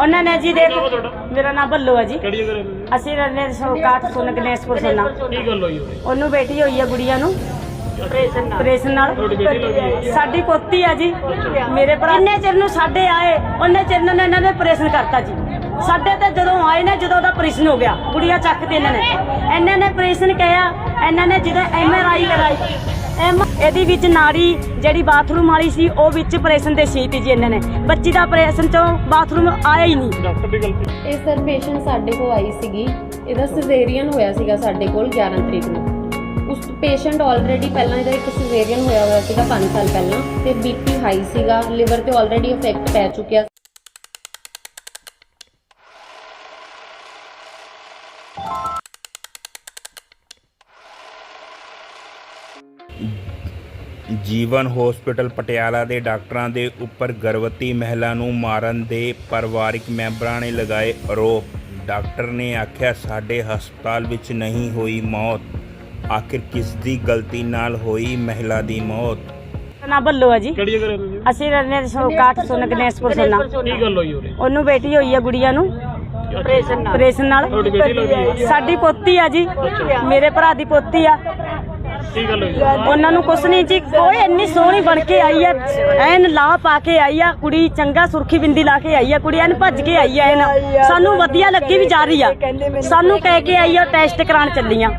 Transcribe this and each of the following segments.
ਉਹਨਾਂ ਨੇ ਜੀ ਦੇਖ ਆ? ਮੇਰਾ ਨਾਮ ਬੱਲੂ ਹੈ ਜੀ। ਕਿਹੜੀ ਜਗ੍ਹਾ ਰਹਿੰਦੇ ਹੋ? ਅਸੀਂ ਰਹਿੰਦੇ ਹਾਂ ਸੌਕਾਤ ਸੁਣ ਗਣੇਸ਼ਪੁਰ ਕੀ ਗੱਲ ਹੋਈ ਉਹਦੀ? ਉਹਨੂੰ ਬੇਟੀ ਹੋਈ ਹੈ ਗੁੜੀਆ ਨੂੰ। ਆਪਰੇਸ਼ਨ ਨਾਲ? ਸਾਡੀ ਪੋਤੀ ਆ ਜੀ। ਮੇਰੇ ਭਰਾ ਇੰਨੇ ਚਿਰ ਨੂੰ ਸਾਡੇ ਆਏ ਉਹਨੇ ਚਿਰ ਨੂੰ ਇਹਨਾਂ ਨੇ ਆਪਰੇਸ਼ਨ ਕਰਤਾ ਜੀ। ਸਾਡੇ ਤੇ ਜਦੋਂ ਆਏ ਨੇ ਜਦੋਂ ਉਹਦਾ ਆਪਰੇਸ਼ਨ ਹੋ ਗਿਆ। ਗੁੜੀਆ ਚੱਕ ਤੇ ਇਹਨਾਂ ਨੇ। ਇਹਨਾਂ ਨੇ ਆਪਰੇਸ਼ਨ ਕਿਹਾ ਇਹਨਾਂ ਨੇ ਜਦੋਂ ਐਮ ਆਰ ਆਈ ਕਰਾਈ। ਐਮ ਇਹਦੀ ਵਿੱਚ ਨਾੜੀ ਜਿਹੜੀ ਬਾਥਰੂਮ ਵਾਲੀ ਸੀ ਉਹ ਵਿੱਚ ਆਪਰੇਸ਼ਨ ਦੇ ਸੀ ਤੀ ਜੀ ਇਹਨਾਂ ਨੇ। ਬੱਚੀ ਦਾ ਆਪਰੇਸ਼ਨ ਚੋਂ ਬਾਥਰੂਮ ਆਇਆ ਹੀ ਨਹੀਂ। ਡਾਕਟਰ ਦੀ ਗਲਤੀ। ਇਹ ਸਰ ਪੇਸ਼ੈਂਟ ਸਾਡੇ ਕੋਲ ਆਈ ਸੀਗੀ। ਇਹਦਾ ਸਿਜ਼ੇਰੀਅਨ ਹੋਇਆ ਸੀਗਾ ਸਾਡੇ ਕੋਲ 11 ਤਰੀਕ ਨੂੰ। ਉਸ ਪੇਸ਼ੈਂਟ ਆਲਰੇਡੀ ਪਹਿਲਾਂ ਇਹਦਾ ਇੱਕ ਸਿਜ਼ੇਰੀਅਨ ਹੋਇਆ ਹੋਇਆ ਸੀਗਾ 5 ਸਾਲ ਪਹਿਲਾਂ ਤੇ ਬੀਪੀ ਹਾਈ ਸੀਗਾ। ਲਿਵਰ ਤੇ ਆਲਰੇਡੀ ਇਫੈਕਟ ਪੈ ਚੁੱਕਿਆ ਜੀਵਨ ਹਸਪੀਟਲ ਪਟਿਆਲਾ ਦੇ ਡਾਕਟਰਾਂ ਦੇ ਉੱਪਰ ਗਰਭਵਤੀ ਮਹਿਲਾ ਨੂੰ ਮਾਰਨ ਦੇ ਪਰਿਵਾਰਿਕ ਮੈਂਬਰਾਂ ਨੇ ਲਗਾਏ ਆਰੋਪ। ਡਾਕਟਰ ਨੇ ਆਖਿਆ ਸਾਡੇ ਹਸਪਤਾਲ ਵਿੱਚ ਨਹੀਂ ਹੋਈ ਮੌਤ। ਆਖਿਰ ਕਿਸ ਦੀ ਗਲਤੀ ਨਾਲ ਹੋਈ ਮਹਿਲਾ ਦੀ ਮੌਤ? ਨਾਮ ਬੱਲੂ ਹੈ ਜੀ। ਕਿਹੜੀ ਜਗ੍ਹਾ ਰਹਿੰਦੇ ਹੋ? ਅਸੀਂ ਰਹਿੰਦੇ ਹਾਂ ਸੌਕਾਤ ਸੁਣ ਗਣੇਸ਼ਪੁਰ ਸੁਣਾ ਕੀ ਗੱਲ ਹੋਈ ਉਹਦੀ ਉਹਨੂੰ ਬੇਟੀ ਹੋਈ ਹੈ ਗੁੜੀਆ ਨੂੰ। ਆਪਰੇਸ਼ਨ ਨਾਲ। ਤੁਹਾਡੀ ਬੇਟੀ ਲੱਗੀ ਹੈ? ਸਾਡੀ ਪੋਤੀ ਆ ਜੀ। ਮੇਰੇ ਭਰਾ ਦੀ ਪੋਤੀ ਆ। ਕੀ ਗੱਲ ਹੋਈ? ਉਹਨਾਂ ਨੂੰ ਕੁਛ ਨਹੀਂ ਜੀ ਕੋਈ ਇੰਨੀ ਸੋਹਣੀ ਬਣ ਕੇ ਆਈ ਆ ਐਨ ਲਾ ਪਾ ਕੇ ਆਈ ਆ ਕੁੜੀ ਚੰਗਾ ਸੁਰਖੀ ਬਿੰਦੀ ਲਾ ਕੇ ਆਈ ਆ ਕੁੜੀ ਐਨ ਭੱਜ ਕੇ ਆਈ ਆ ਐਨ। ਸਾਨੂੰ ਵਧੀਆ ਲੱਗੀ ਵੀ ਜਾ ਰਹੀ ਆ। ਸਾਨੂੰ ਕਹਿ ਕੇ ਆਈ ਆ ਟੈਸਟ ਕਰਾਉਣ ਚੱਲੀਆਂ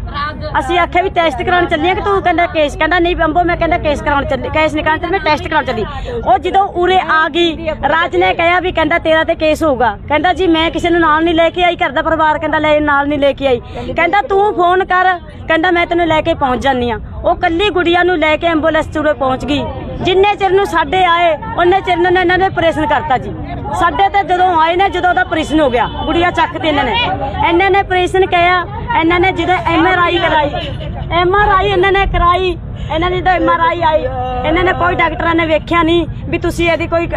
ਅਸੀਂ ਆਖਿਆ ਵੀ ਟੈਸਟ ਕਰਾਉਣ ਚੱਲੀਆਂ ਕਿ ਤੂੰ ਕਹਿੰਦਾ ਕੇਸ ਕਹਿੰਦਾ ਨਹੀਂ ਬੰਬੋ, ਮੈਂ ਕਹਿੰਦਾ ਕੇਸ ਕਰਾਉਣ ਚੱਲੀ ਕੇਸ ਨਹੀਂ ਕਰਾਉਣ ਚੱਲੀ, ਮੈਂ ਟੈਸਟ ਕਰਾਉਣ ਚੱਲੀ। ਉਹ ਜਦੋਂ ਉਰੇ ਆ ਗਈ, ਰਾਜ ਨੇ ਕਿਹਾ ਵੀ ਕਹਿੰਦਾ ਤੇਰਾ ਤੇ ਕੇਸ ਹੋਊਗਾ। ਕਹਿੰਦਾ ਜੀ, ਮੈਂ ਕਿਸੇ ਨੂੰ ਨਾਲ ਨਹੀਂ ਲੈ ਕੇ ਆਈ, ਘਰ ਦਾ ਪਰਿਵਾਰ ਕਹਿੰਦਾ ਲੈ ਨਾਲ ਨਹੀਂ ਲੈ ਕੇ ਆਈ। ਕਹਿੰਦਾ ਤੂੰ ਫੋਨ ਕਰ, ਕਹਿੰਦਾ ਮੈਂ ਤੈਨੂੰ ਲੈ ਕੇ ਪਹੁੰਚ ਜਾਨੀ ਆ ਉਹ ਕੱਲੀ ਗੁੜੀਆ ਨੂੰ ਲੈ ਕੇ ਐਂਬੂਲੈਂਸ ਚ ਪਹੁੰਚ ਗਈ। ਜਿੰਨੇ ਚਿਰ ਨੂੰ ਸਾਡੇ ਆਏ, ਉਹਨੇ ਚਿਰ ਨੂੰ ਇਹਨਾਂ ਨੇ ਆਪਰੇਸ਼ਨ ਕਰਤਾ ਜੀ। ਸਾਡੇ ਤੇ ਜਦੋਂ ਆਏ ਨੇ, ਜਦੋਂ ਉਹਦਾ ਆਪਰੇਸ਼ਨ ਹੋ ਗਿਆ, ਗੁੜੀਆ ਚੱਕ ਤੇ ਇਹਨਾਂ ਨੇ। ਇਹਨਾਂ ਨੇ ਆਪਰੇਸ਼ਨ ਕਿਹਾ ਇਹਨਾਂ ਨੇ ਜਦੋਂ ਐਮ ਆਰ ਆਈ ਕਰਾਈ। ਐਮ ਆਰ ਆਈ ਇਹਨਾਂ ਨੇ ਕਰਾਈ। ਇਹਨਾਂ ਦੀ ਤਾਂ ਐਮ ਆਰ ਆਈ ਆਈ। ਇਹਨਾਂ ਨੇ ਕੋਈ ਡਾਕਟਰਾਂ ਨੇ ਵੇਖਿਆ ਨਹੀਂ ਵੀ ਤੁਸੀਂ ਇਹਦੀ ਕੋਈ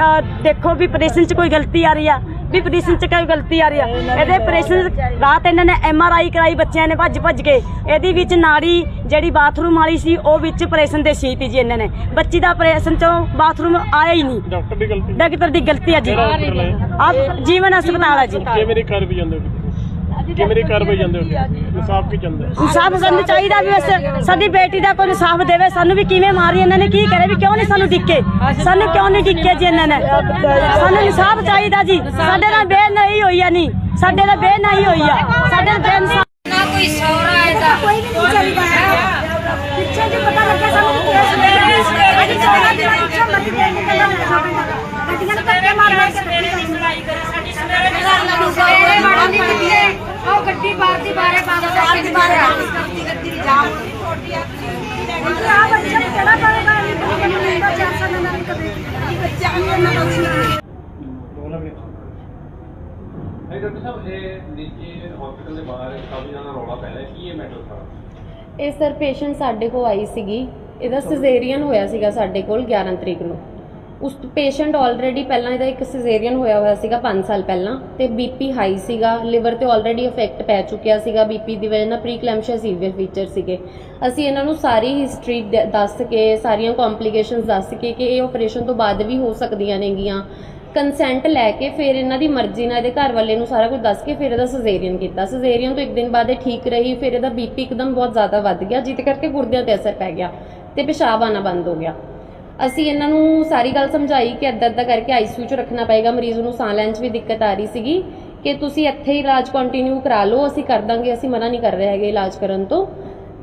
ਦੇਖੋ ਵੀ ਆਪਰੇਸ਼ਨ 'ਚ ਕੋਈ ਗਲਤੀ ਆ ਰਹੀ ਆ। ਵੀ ਆਪਰੇਸ਼ਨ 'ਚ ਕੋਈ ਗਲਤੀ ਆ ਰਹੀ ਆ। ਇਹਦੇ ਆਪਰੇਸ਼ਨ ਰਾਤ ਇਹਨਾਂ ਨੇ ਐਮ ਆਰ ਆਈ ਕਰਾਈ ਬੱਚਿਆਂ ਨੇ ਭੱਜ ਭੱਜ ਕੇ। ਇਹਦੀ ਵਿੱਚ ਨਾੜੀ ਜਿਹੜੀ ਬਾਥਰੂਮ ਵਾਲੀ ਸੀ ਉਹ ਵਿੱਚ ਆਪਰੇਸ਼ਨ ਦੇ ਸੀ ਤੀ ਜੀ ਇਹਨਾਂ ਨੇ। ਬੱਚੀ ਦਾ ਆਪਰੇਸ਼ਨ 'ਚੋਂ ਬਾਥਰੂਮ ਆਇਆ ਹੀ ਨਹੀਂ ਡਾਕਟਰ ਦੀ ਗਲਤੀ। ਡਾਕਟਰ ਦੀ ਗਲਤੀ ਆ ਜੀ? ਆਪ ਜੀਵਨ ਹਸਪਤਾਲ ਆ ਜੀ। ਕਿਵੇਂ ਘਰ ਵੀ ਜਾਂਦੇ ਹੋ ਕਿਵੇਂ ਘਰ ਵੀ ਜਾਂਦੇ ਹੋ ਇਨਸਾਫ ਕੀ ਚਾਹੁੰਦੇ ਹੋ? ਇਨਸਾਫ ਸਾਨੂੰ ਚਾਹੀਦਾ ਵੀ ਬਸ ਸਾਡੀ ਬੇਟੀ ਦਾ ਕੋਈ ਇਨਸਾਫ ਦੇਵੇ ਸਾਨੂੰ ਵੀ ਕਿਵੇਂ ਮਾਰੀ ਇਹਨਾਂ ਨੇ ਕੀ ਕਰੇ ਵੀ ਕਿਉਂ ਨਹੀਂ ਸਾਨੂੰ ਡਿੱਕੇ? ਸਾਨੂੰ ਕਿਉਂ ਨਹੀਂ ਡਿੱਕੇ ਜੀ ਇਹਨਾਂ ਨੇ? ਸਾਨੂੰ ਇਨਸਾਫ ਚਾਹੀਦਾ ਜੀ। ਸਾਡੇ ਨਾਲ ਬੇਨਹੀ ਹੋਈ ਆ ਨਹੀਂ ਸਾਡੇ ਨਾਲ ਬੇਨਹੀ ਹੋਈ ਆ। ਸਾਡੇ ਨਾਲ ਨਾ ਕੋਈ ਸੌਰਾ ਇਹਦਾ। ਕੋਈ ਵੀ ਨਹੀਂ ਚਾਹੀਦਾ ਪਿੱਛੇ ਜੇ ਪਤਾ ਲੱਗਿਆ ਸਾਨੂੰ ਕੇਸ ਦੇ ਅੱਜ 14 ਦਿਨਾਂ ਪਿੱਛੇ ਮੱਦੀ ਦੇ ਗੱਲਾਂ ਗੱਡੀਆਂ ਨੂੰ ਕੱਟੇ ਮਾਰ ਮਾਰ ਕੇ ਸਵੇਰੇ ਵੜਨ ਦੀ ਗੱਡੀ ਉਹ ਗੱਡੀ ਬਾਹਰ ਦੀ ਬਾਹਰੇ ਬੰਦ ਕਰਕੇ ਦੀ ਬਾਹਰ ਗੱਡੀ ਗੱਡੀ ਦੀ ਜਾਮ ਆ ਬੱਚਾ ਨੂੰ ਕਿਹੜਾ ਕਰੇਗਾ ਇਹ ਬੱਚੇ ਨੂੰ ਨਹੀਂ ਤਾਂ ਚਾਰ ਸਾਲ ਨਾਲ ਕਦੇ। ਬੱਚਾ ਵੀ ਇਹਨਾਂ ਦਾ ਹੈ ਡਾਕਟਰ ਸਾਹਿਬ ਇਹ ਨੀਚੇ ਹਸਪੀਟਲ ਦੇ ਬਾਹਰ ਕਾਫੀ ਜ਼ਿਆਦਾ ਰੌਲਾ ਪੈ ਰਿਹਾ। ਕੀ ਇਹ ਮੈਟਰ ਸਾਰਾ? ਇਹ ਸਰ ਪੇਸ਼ੈਂਟ ਸਾਡੇ ਕੋਲ ਆਈ ਸੀਗੀ। ਇਹਦਾ ਸਿਜ਼ੇਰੀਅਨ ਹੋਇਆ ਸੀਗਾ ਸਾਡੇ ਕੋਲ 11 ਤਰੀਕ ਨੂੰ। ਉਸ ਪੇਸ਼ੈਂਟ ਆਲਰੇਡੀ ਪਹਿਲਾਂ ਇਹਦਾ ਇੱਕ ਸਿਜ਼ੇਰੀਅਨ ਹੋਇਆ ਹੋਇਆ ਸੀਗਾ 5 ਸਾਲ ਪਹਿਲਾਂ ਤੇ ਬੀਪੀ ਹਾਈ ਸੀਗਾ ਲਿਵਰ ਤੇ ਆਲਰੇਡੀ ਇਫੈਕਟ ਪੈ ਚੁੱਕਿਆ ਸੀਗਾ ਬੀਪੀ ਦੀ ਵਜ੍ਹਾ ਨਾਲ ਪ੍ਰੀਕਲੈਮਸ਼ੀਆ ਸੀਵੀਅਰ ਫੀਚਰ ਸੀਗੇ। ਅਸੀਂ ਇਹਨਾਂ ਨੂੰ ਸਾਰੀ ਹਿਸਟਰੀ ਦੱਸ ਕੇ, ਸਾਰੀਆਂ ਕੰਪਲਿਕੇਸ਼ਨਸ ਦੱਸ ਕੇ ਕਿ ਇਹ ਆਪਰੇਸ਼ਨ ਤੋਂ ਬਾਅਦ ਵੀ ਹੋ ਸਕਦੀਆਂ ਨੇਗੀਆਂ। ਕੰਸੈਂਟ ਲੈ ਕੇ ਫਿਰ ਇਹਨਾਂ ਦੀ ਮਰਜ਼ੀ ਨਾਲ ਇਹਦੇ ਘਰ ਵਾਲੇ ਨੂੰ ਸਾਰਾ ਕੁਝ ਦੱਸ ਕੇ ਫਿਰ ਇਹਦਾ ਸਿਜ਼ੇਰੀਅਨ ਕੀਤਾ। ਸਿਜ਼ੇਰੀਅਨ ਤੋਂ ਇੱਕ ਦਿਨ ਬਾਅਦ ਇਹ ਠੀਕ ਰਹੀ, ਫਿਰ ਇਹਦਾ ਬੀਪੀ ਇੱਕਦਮ ਬਹੁਤ ਜ਼ਿਆਦਾ ਵੱਧ ਗਿਆ ਜਿਸ ਕਰਕੇ ਗੁਰਦਿਆਂ ਤੇ ਅਸਰ ਪੈ ਗਿਆ ਤੇ ਪਿਸ਼ਾਬ ਆਣਾ ਬੰਦ ਹੋ ਗਿਆ। ਅਸੀਂ ਇਹਨਾਂ ਨੂੰ ਸਾਰੀ ਗੱਲ ਸਮਝਾਈ ਕਿ ਅੱਧਾ ਅੱਧਾ ਕਰਕੇ ਆਈਸੀਯੂ 'ਚ ਰੱਖਣਾ ਪਏਗਾ, ਮਰੀਜ਼ ਨੂੰ ਸਾਹ ਲੈਣ 'ਚ ਵੀ ਦਿੱਕਤ ਆ ਰਹੀ ਸੀਗੀ ਕਿ ਤੁਸੀਂ ਇੱਥੇ ਹੀ ਇਲਾਜ ਕੰਟੀਨਿਊ ਕਰਾ ਲਓ, ਅਸੀਂ ਕਰ ਦਾਂਗੇ, ਅਸੀਂ ਮਨਾ ਨਹੀਂ ਕਰ ਰਹੇ ਹੈਗੇ ਇਲਾਜ ਕਰਨ ਤੋਂ।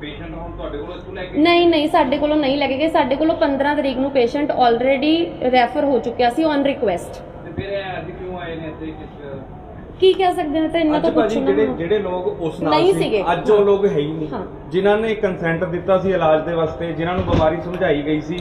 ਪੇਸ਼ੈਂਟ ਹੁਣ ਤੁਹਾਡੇ ਕੋਲ ਇੱਥੋਂ ਲੈ ਕੇ ਨਹੀਂ ਨਹੀਂ ਸਾਡੇ ਕੋਲੋਂ ਨਹੀਂ ਲੈ ਕੇ ਗਏ। ਸਾਡੇ ਕੋਲੋਂ 15 ਤਰੀਕ ਨੂੰ ਪੇਸ਼ੈਂਟ ਆਲਰੇਡੀ ਰੈਫਰ ਹੋ ਚੁੱਕਿਆ ਸੀ ਔਨ ਰਿਕੁਐਸਟ ਤੇ ਫਿਰ ਇਹ ਅੱਜ ਕਿਉਂ ਆਏ ਨੇ ਇੱਥੇ? ਕਿਸ ਕੀ ਕਹਿ ਸਕਦੇ ਨੇ? ਤਾਂ ਇੰਨਾ ਅੱਜ ਤਾਂ ਭਾਜੀ ਪੁੱਛਣਾ ਜਿਹੜੇ ਜਿਹੜੇ ਲੋਕ ਉਸ ਨਾਲ ਨਹੀਂ ਸੀ ਸੀਗੇ। ਅੱਜ ਉਹ ਲੋਕ ਹੈ ਹੀ ਨਹੀਂ। ਹਾਂ। ਜਿਨ੍ਹਾਂ ਨੇ ਕੰਸੈਂਟ ਦਿੱਤਾ ਸੀ ਇਲਾਜ ਦੇ ਵਾਸਤੇ ਜਿਨ੍ਹਾਂ ਨੂੰ ਬਿਮਾਰੀ ਸਮਝਾਈ ਗਈ ਸੀ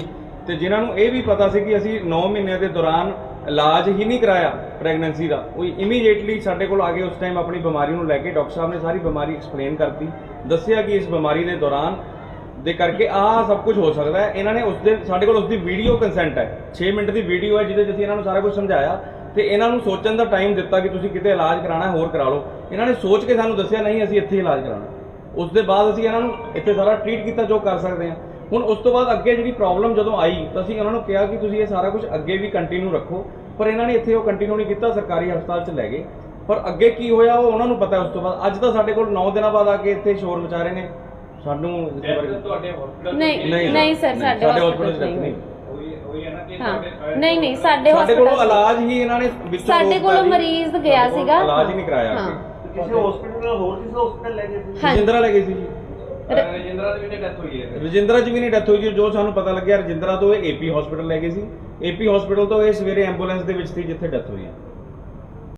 ਤੇ ਜਿਨ੍ਹਾਂ ਨੂੰ ਇਹ ਵੀ ਪਤਾ ਸੀ ਕਿ ਅਸੀਂ 9 ਮਹੀਨਿਆਂ ਦੇ ਦੌਰਾਨ ਇਲਾਜ ਹੀ ਨਹੀਂ ਕਰਾਇਆ ਪ੍ਰੈਗਨੈਂਸੀ ਦਾ। ਉਹ ਇਮੀਡੀਏਟਲੀ ਸਾਡੇ ਕੋਲ ਆ ਕੇ ਉਸ ਟਾਈਮ ਆਪਣੀ ਬਿਮਾਰੀ ਨੂੰ ਲੈ ਕੇ ਡਾਕਟਰ ਸਾਹਿਬ ਨੇ ਸਾਰੀ ਬਿਮਾਰੀ ਐਕਸਪਲੇਨ ਕਰਤੀ, ਦੱਸਿਆ ਕਿ ਇਸ ਬਿਮਾਰੀ ਦੇ ਦੌਰਾਨ ਦੇ ਕਰਕੇ ਆਹ ਸਭ ਕੁਝ ਹੋ ਸਕਦਾ ਹੈ। ਇਹਨਾਂ ਨੇ ਉਸ ਦੇ, ਸਾਡੇ ਕੋਲ ਉਸ ਦੀ ਵੀਡੀਓ ਕੰਸੈਂਟ ਹੈ। 6 ਮਿੰਟ ਦੀ ਵੀਡੀਓ ਹੈ ਜਿਹਦੇ 'ਚ ਅਸੀਂ ਇਹਨਾਂ ਨੂੰ ਸਾਰਾ ਕੁਝ ਸਮਝਾਇਆ ਤੇ ਇਹਨਾਂ ਨੂੰ ਸੋਚਣ ਦਾ ਟਾਈਮ ਦਿੱਤਾ ਕਿ ਤੁਸੀਂ ਕਿਤੇ ਇਲਾਜ ਕਰਾਣਾ ਹੋਰ ਕਰਾ ਲਓ। ਇਹਨਾਂ ਨੇ ਸੋਚ ਕੇ ਸਾਨੂੰ ਦੱਸਿਆ, ਨਹੀਂ, ਅਸੀਂ ਇੱਥੇ ਇਲਾਜ ਕਰਾਉਣਾ। ਉਸ ਦੇ ਬਾਅਦ ਅਸੀਂ ਇਹਨਾਂ ਨੂੰ ਇੱਥੇ ਸਾਰਾ ਟ੍ਰੀਟ ਕੀਤਾ ਜੋ ਕਰ ਸਕਦੇ ਹਾਂ। ਹੁਣ ਉਸ ਤੋਂ ਬਾਅਦ ਅੱਗੇ ਜਿਹੜੀ ਪ੍ਰੋਬਲਮ ਜਦੋਂ ਆਈ ਤਾਂ ਅਸੀਂ ਉਹਨਾਂ ਨੂੰ ਕਿਹਾ ਕਿ ਤੁਸੀਂ ਇਹ ਸਾਰਾ ਕੁਝ ਅੱਗੇ ਵੀ ਕੰਟੀਨਿਊ ਰੱਖੋ। ਪਰ ਇਹਨਾਂ ਨੇ ਇੱਥੇ ਉਹ ਕੰਟੀਨਿਊ ਨਹੀਂ ਕੀਤਾ ਸਰਕਾਰੀ ਹਸਪਤਾਲ 'ਚ ਲੈ ਗਏ। ਪਰ ਅੱਗੇ ਕੀ ਹੋਇਆ ਉਹ ਉਹਨਾਂ ਨੂੰ ਪਤਾ ਉਸ ਤੋਂ ਬਾਅਦ। ਅੱਜ ਤਾਂ ਸਾਡੇ ਕੋਲ 9 ਦਿਨਾਂ ਬਾਅਦ ਆ ਕੇ ਇੱਥੇ ਸ਼ੋਰ ਮਚਾ ਰਹੇ ਨੇ। ਸਾਨੂੰ ਇਸ ਬਾਰੇ ਤੁਹਾਡੇ ਹਸਪੀਟਲ ਨਹੀਂ ਨਹੀਂ ਸਰ ਸਾਡੇ 'ਚ ਨਹੀਂ ਨਹੀਂ। ਨਹੀਂ ਸਾਡੇ ਸਾਡੇ ਕੋਲੋਂ ਇਲਾਜ ਹੀ ਇਹਨਾਂ ਨੇ ਵਿੱਚੋਂ ਸਾਡੇ ਕੋਲੋਂ। ਮਰੀਜ਼ ਗਿਆ ਸੀਗਾ। ਇਲਾਜ ਹੀ ਨਹੀਂ ਕਰਾਇਆ। ਕਿਸੇ ਹਸਪੀਟਲ ਨਾਲ ਹੋਰ ਕਿਸੇ ਹਸਪੀਟਲ ਲੈ ਗਏ ਸੀ? ਹਾਂਜੀ। ਰਜਿੰਦਰਾ ਲੈ ਗਏ ਸੀ ਜੀ। ਰਜਿੰਦਰਾ ਦੀ ਵੀ ਡੈਥ ਹੋਈ ਹੈ ਰਜਿੰਦਰਾ ਜੀ ਵੀ ਨਹੀਂ ਡੈਥ ਹੋਈ ਜੀ ਜੋ ਸਾਨੂੰ ਪਤਾ ਲੱਗਿਆ ਰਜਿੰਦਰਾ ਤੋਂ ਇਹ ਏਪੀ ਹਸਪੀਟਲ ਲੈ ਗਏ ਸੀ। ਏਪੀ ਹਸਪੀਟਲ ਤੋਂ ਇਹ ਸਵੇਰੇ ਐਂਬੂਲੈਂਸ ਦੇ ਵਿੱਚ ਸੀ ਜਿੱਥੇ ਡੈਥ ਹੋਈ ਹੈ।